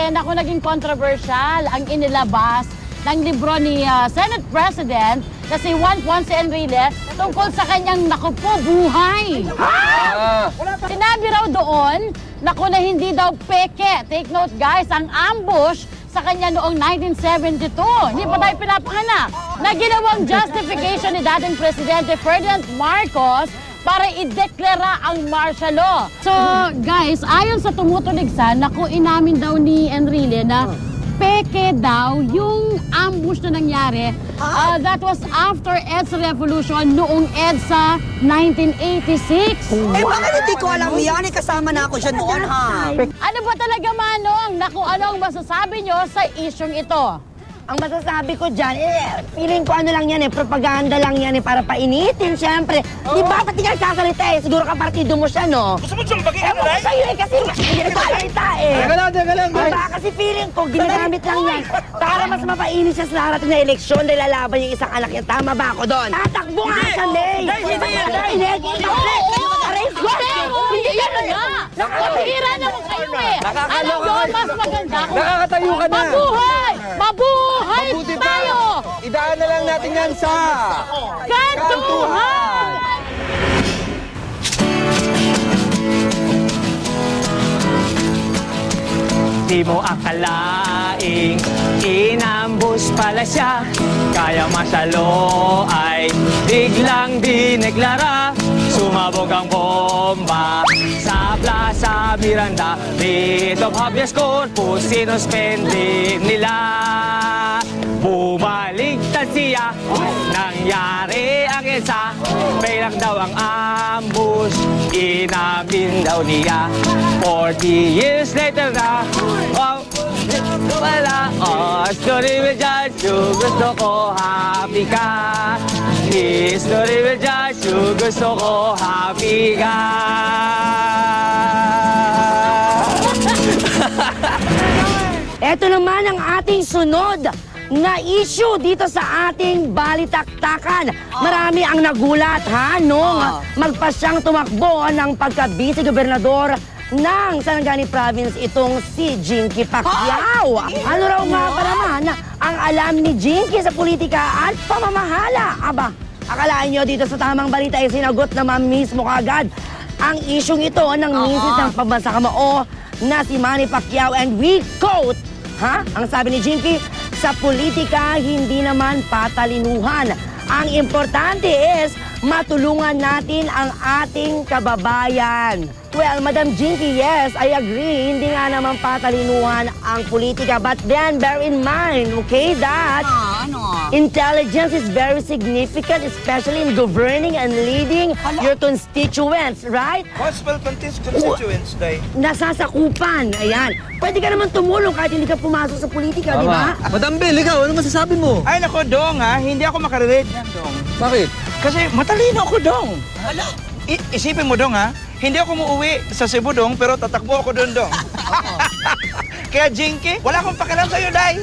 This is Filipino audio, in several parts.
kasi naku naging controversial ang inilabas ng libro ni ah, Senate President na si Juan Ponce Enrile tungkol sa kanyang naku po buhay. Ah, Sinabi raw doon, naku na hindi daw peke. Take note guys, ang ambush sa kanya noong 1972. Hindi pa tayo pinapanganak. Na ginawang justification ni dating Presidente Ferdinand Marcos para ideklara ang martial law. So, guys, ayon sa tumutuligsan, naku, inamin daw ni Enrile na peke daw yung ambush na nangyari. Uh, that was after EDSA Revolution noong EDSA 1986. Eh, bakit hindi ko alam yan? Eh, kasama na ako dyan noon, ha? Ano ba talaga, Manong? Naku, ano ang masasabi nyo sa isyong ito? Ang masasabi ko dyan, eh, feeling ko ano lang yan eh, propaganda lang yan eh, para painitin, syempre. Di ba, pati ka nagsasalita eh, siguro ka partido mo siya, no? Gusto mo siyang bagay Ewan ko sa'yo eh, kasi hindi nagsasalita eh. teka lang, teka lang, guys. Diba? Kasi feeling ko, ginagamit lang yan para mas mapainit siya sa darating na eleksyon dahil lalaban yung isang anak niya. Tama ba ako doon? Tatakbo nga siya, May! Hindi, hindi yan, Hindi, hindi! Pero, hindi yan nga. Nakapira naman kayo eh. Alam kayo. mas maganda kung Nakakatayo ka na. Mabuhay Mabuti pa. tayo! Idaan na lang natin yan sa... Kantuhan! Di mo akalaing inambus pala siya. Kaya masyalo ay biglang dineklara Sumabog ang bomba. Sa Plaza Miranda Dito habeas corpus sinuspende nila. Bumaligtad siya. Nangyari ang isa. Pailang daw ang ambush. Inamin daw niya. 40 years later na. Oh, wala. Oh, story will judge. Gusto ko happy ka History will judge you Gusto ko happy ka Ito naman ang ating sunod na issue dito sa ating balitaktakan. Marami ang nagulat ha nung magpasyang tumakbo ng pagka-vice gobernador ng Sarangani Province itong si Jinky Pacquiao. Ano raw nga pa naman ang alam ni Jinky sa politika at pamamahala? Aba, akalaan nyo dito sa tamang balita ay sinagot naman mismo kagad ang isyong ito ng misis ng pambansa kamao na si Manny Pacquiao and we quote, ha? Ang sabi ni Jinky, sa politika hindi naman patalinuhan. Ang importante matulungan natin ang ating kababayan. Well, Madam Jinky, yes, I agree. Hindi nga naman patalinuhan ang politika. But then, bear in mind, okay, that intelligence is very significant, especially in governing and leading your constituents, right? Contest Constituents Day. nasasakupan. Ayan. Pwede ka naman tumulong kahit hindi ka pumasok sa politika, di ba? Madam Bel, ikaw, ano masasabi mo? Ay nako, Dong ha, hindi ako makarelate yan, Dong. Bakit? Kasi matalino ako, Dong. I- isipin mo, Dong ha, hindi ako muuwi sa Cebu, Dong, pero tatakbo ako doon, Dong. Kaya, Jinky, wala akong pakialam sa'yo, Day.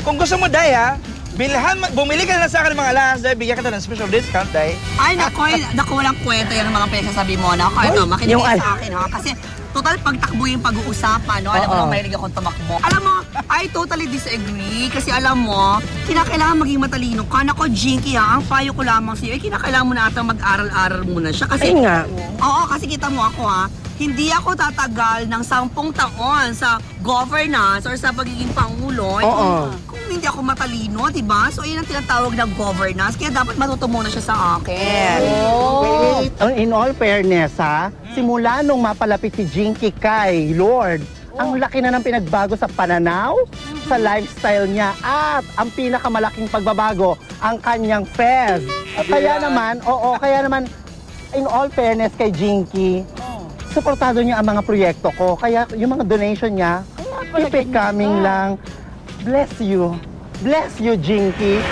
Kung gusto mo, Day, ha, bilhan, bumili ka na lang sa akin ng mga lahas, Day, bigyan kita ng special discount, Day. Ay, naku, ay, naku, walang kwento yan ang mga pinagsasabi mo. Naku, ito, makinig yung kayo al- sa akin, ha? Kasi, total, pagtakbo yung pag-uusapan, no? Alam mo, Oo. nang mahilig akong tumakbo. Alam mo, I totally disagree. Kasi alam mo, kinakailangan maging matalino ka. Naku, Jinky, ha? Ang payo ko lamang sa'yo, eh, kinakailangan mo na ata mag-aral-aral muna siya. Kasi, Ayun nga. Oo, kasi kita mo ako, ha? Hindi ako tatagal ng sampung taon sa governance or sa pagiging pangulo. eh, Oo. Kung, kung hindi ako matalino, di ba? So, yun ang tinatawag na governance. Kaya dapat matuto muna siya sa akin. Wait, in all fairness ha, simula nung mapalapit si Jinky kay Lord, ang laki na ng pinagbago sa pananaw, sa lifestyle niya, at ang pinakamalaking pagbabago, ang kanyang fez. Kaya naman, oo, kaya naman, in all fairness kay Jinky, suportado niya ang mga proyekto ko. Kaya yung mga donation niya, keep it coming lang. Bless you. Bless you, Jinky.